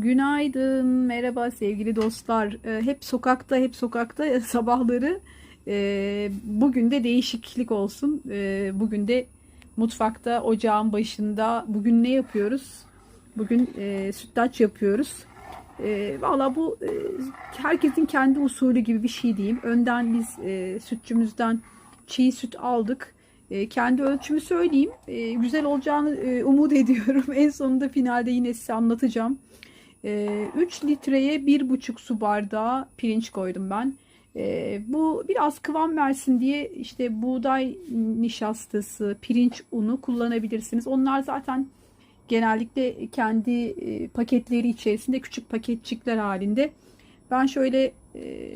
Günaydın, merhaba sevgili dostlar. Ee, Hep sokakta, hep sokakta sabahları. Ee, Bugün de değişiklik olsun. Ee, Bugün de mutfakta, ocağın başında. Bugün ne yapıyoruz? Bugün sütlaç yapıyoruz. Valla bu e, herkesin kendi usulü gibi bir şey diyeyim. Önden biz e, sütçümüzden çiğ süt aldık. Kendi ölçümü söyleyeyim. Güzel olacağını e, umut ediyorum. En sonunda finalde yine size anlatacağım. E, 3 litreye 1,5 su bardağı pirinç koydum ben. E, bu biraz kıvam versin diye işte buğday nişastası, pirinç unu kullanabilirsiniz. Onlar zaten genellikle kendi e, paketleri içerisinde küçük paketçikler halinde. Ben şöyle e,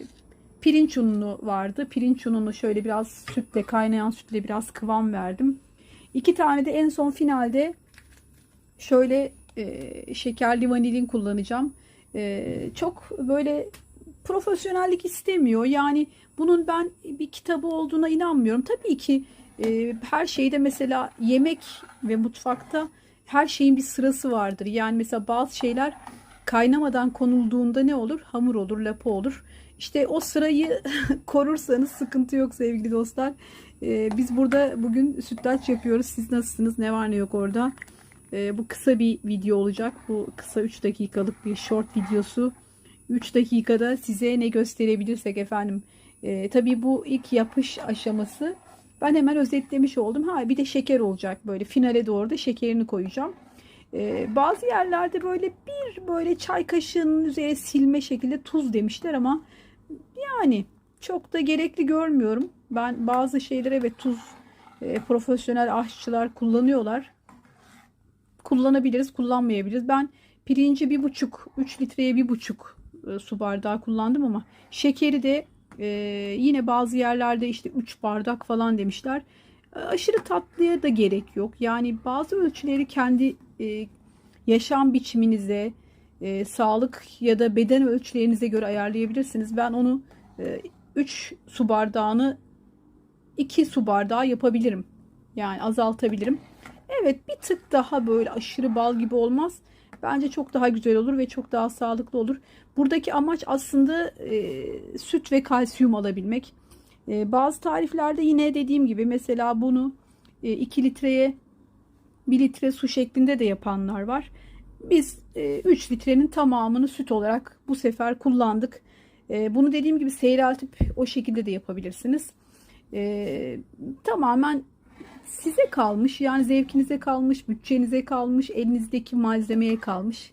pirinç ununu vardı. Pirinç ununu şöyle biraz sütle kaynayan sütle biraz kıvam verdim. İki tane de en son finalde şöyle e, şekerli vanilin kullanacağım. E, çok böyle profesyonellik istemiyor. Yani bunun ben bir kitabı olduğuna inanmıyorum. Tabii ki e, her şeyde mesela yemek ve mutfakta her şeyin bir sırası vardır. Yani mesela bazı şeyler kaynamadan konulduğunda ne olur? Hamur olur, lapa olur. İşte o sırayı korursanız sıkıntı yok sevgili dostlar. Ee, biz burada bugün sütlaç yapıyoruz. Siz nasılsınız? Ne var ne yok orada? Ee, bu kısa bir video olacak. Bu kısa 3 dakikalık bir short videosu. 3 dakikada size ne gösterebilirsek efendim. Ee, tabii bu ilk yapış aşaması. Ben hemen özetlemiş oldum. Ha bir de şeker olacak böyle. Finale doğru da şekerini koyacağım. Ee, bazı yerlerde böyle bir böyle çay kaşığının üzerine silme şekilde tuz demişler ama yani çok da gerekli görmüyorum. Ben bazı şeylere evet tuz e, profesyonel aşçılar kullanıyorlar. Kullanabiliriz, kullanmayabiliriz. Ben pirinci bir buçuk, 3 litreye bir buçuk e, su bardağı kullandım ama şekeri de e, yine bazı yerlerde işte 3 bardak falan demişler. E, aşırı tatlıya da gerek yok. Yani bazı ölçüleri kendi e, yaşam biçiminize, e, sağlık ya da beden ölçülerinize göre ayarlayabilirsiniz. Ben onu 3 su bardağını 2 su bardağı yapabilirim. Yani azaltabilirim. Evet bir tık daha böyle aşırı bal gibi olmaz. Bence çok daha güzel olur ve çok daha sağlıklı olur. Buradaki amaç aslında e, süt ve kalsiyum alabilmek. E, bazı tariflerde yine dediğim gibi mesela bunu e, 2 litreye 1 litre su şeklinde de yapanlar var. Biz e, 3 litrenin tamamını süt olarak bu sefer kullandık. E, bunu dediğim gibi seyreltip o şekilde de yapabilirsiniz. E, tamamen size kalmış yani zevkinize kalmış, bütçenize kalmış, elinizdeki malzemeye kalmış.